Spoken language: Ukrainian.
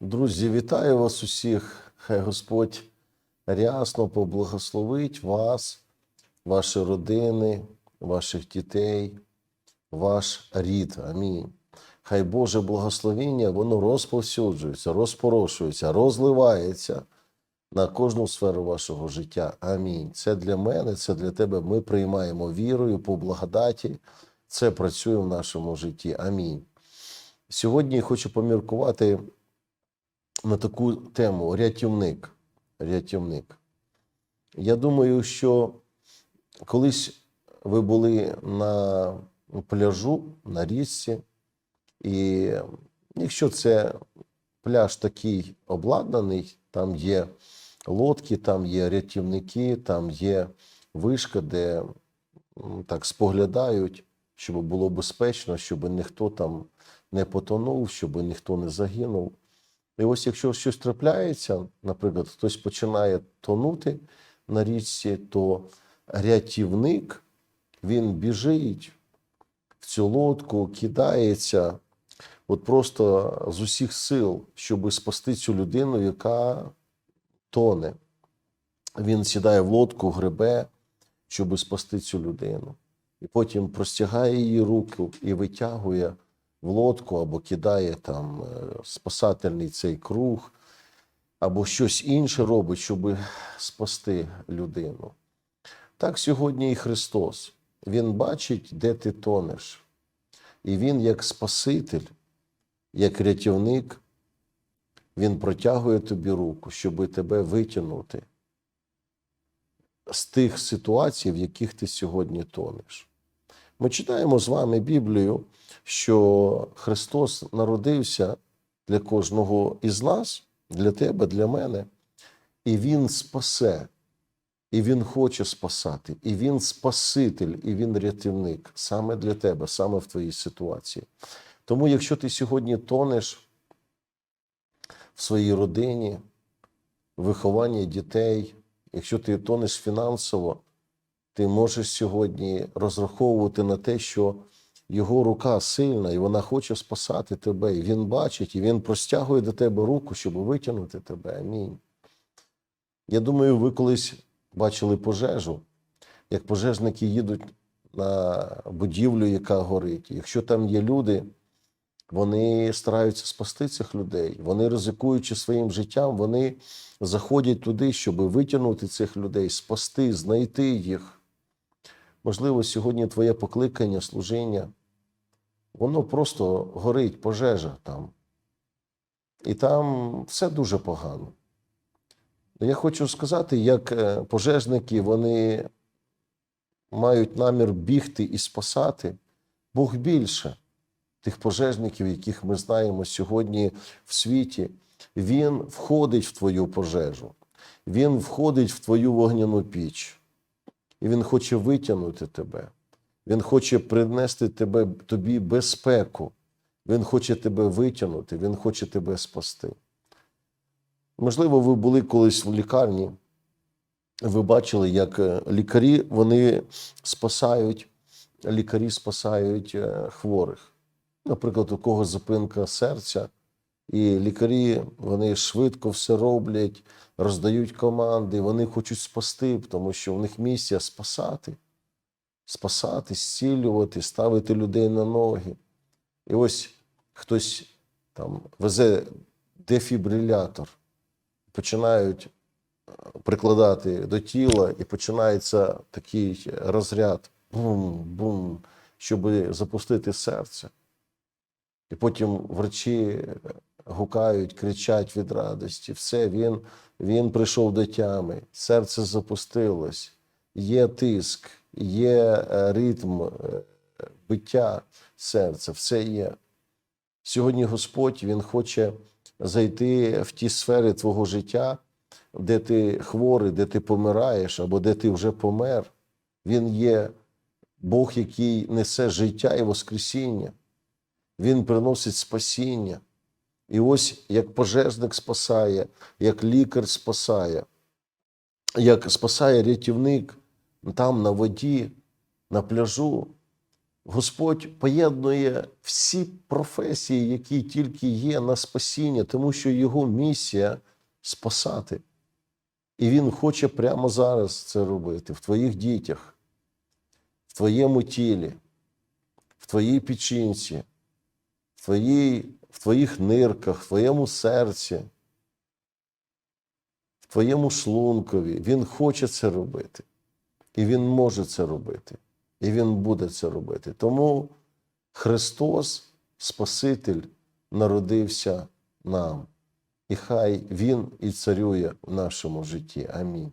Друзі, вітаю вас усіх. Хай Господь рясно поблагословить вас, ваші родини, ваших дітей, ваш рід. Амінь. Хай Боже благословіння, воно розповсюджується, розпорошується, розливається на кожну сферу вашого життя. Амінь. Це для мене, це для тебе. Ми приймаємо вірою по благодаті. Це працює в нашому житті. Амінь. Сьогодні хочу поміркувати на таку тему рятівник. Рятівник. Я думаю, що колись ви були на пляжу, на річці, і якщо це пляж такий обладнаний, там є лодки, там є рятівники, там є вишка, де так споглядають, щоб було безпечно, щоб ніхто там не потонув, щоб ніхто не загинув. І ось якщо щось трапляється, наприклад, хтось починає тонути на річці, то рятівник він біжить в цю лодку, кидається от просто з усіх сил, щоб спасти цю людину, яка тоне. Він сідає в лодку, гребе, щоб спасти цю людину. І потім простягає її руку і витягує в лодку або кидає там е, спасательний цей круг, або щось інше робить, щоб спасти людину. Так сьогодні і Христос. Він бачить, де ти тонеш. І Він, як Спаситель, як рятівник, Він протягує тобі руку, щоб тебе витягнути з тих ситуацій, в яких ти сьогодні тонеш. Ми читаємо з вами Біблію, що Христос народився для кожного із нас, для тебе, для мене, і Він спасе, і Він хоче спасати, і Він Спаситель, і Він рятівник саме для тебе, саме в твоїй ситуації. Тому, якщо ти сьогодні тонеш в своїй родині, вихованні дітей, якщо ти тонеш фінансово, ти можеш сьогодні розраховувати на те, що його рука сильна, і вона хоче спасати тебе. І він бачить, і він простягує до тебе руку, щоб витягнути тебе. Амінь. Я думаю, ви колись бачили пожежу, як пожежники їдуть на будівлю, яка горить. Якщо там є люди, вони стараються спасти цих людей. Вони, ризикуючи своїм життям, вони заходять туди, щоб витягнути цих людей, спасти, знайти їх. Можливо, сьогодні твоє покликання, служіння, воно просто горить, пожежа там. І там все дуже погано. Я хочу сказати, як е, пожежники вони мають намір бігти і спасати, Бог більше тих пожежників, яких ми знаємо сьогодні в світі. Він входить в твою пожежу, він входить в твою вогняну піч. І Він хоче витягнути тебе. Він хоче принести тебе, тобі безпеку. Він хоче тебе витягнути, Він хоче тебе спасти. Можливо, ви були колись в лікарні, ви бачили, як е, лікарі вони спасають, лікарі спасають е, хворих. Наприклад, у кого зупинка серця, і лікарі вони швидко все роблять, роздають команди, вони хочуть спасти, тому що в них місія спасати, спасати, зцілювати, ставити людей на ноги. І ось хтось там везе дефібрилятор, починають е, прикладати до тіла, і починається такий розряд бум-бум, щоб запустити серце. І потім врачі гукають, кричать від радості. Все, він, він прийшов до тями, серце запустилось, є тиск, є е, ритм е, биття серця, все є. Сьогодні Господь Він хоче зайти в ті сфери твого життя, де ти хворий, де ти помираєш, або де ти вже помер. Він є Бог, який несе життя і Воскресіння. Він приносить спасіння. І ось як пожежник спасає, як лікар спасає, як спасає рятівник там на воді, на пляжу. Господь поєднує всі професії, які тільки є на спасіння, тому що його місія спасати. І Він хоче прямо зараз це робити в твоїх дітях, в твоєму тілі, в твоїй печінці, в, твоїй, в твоїх нирках, в твоєму серці, в твоєму шлункові. Він хоче це робити. І Він може це робити. І Він буде це робити. Тому Христос, Спаситель, народився нам. І хай Він і царює в нашому житті. Амінь.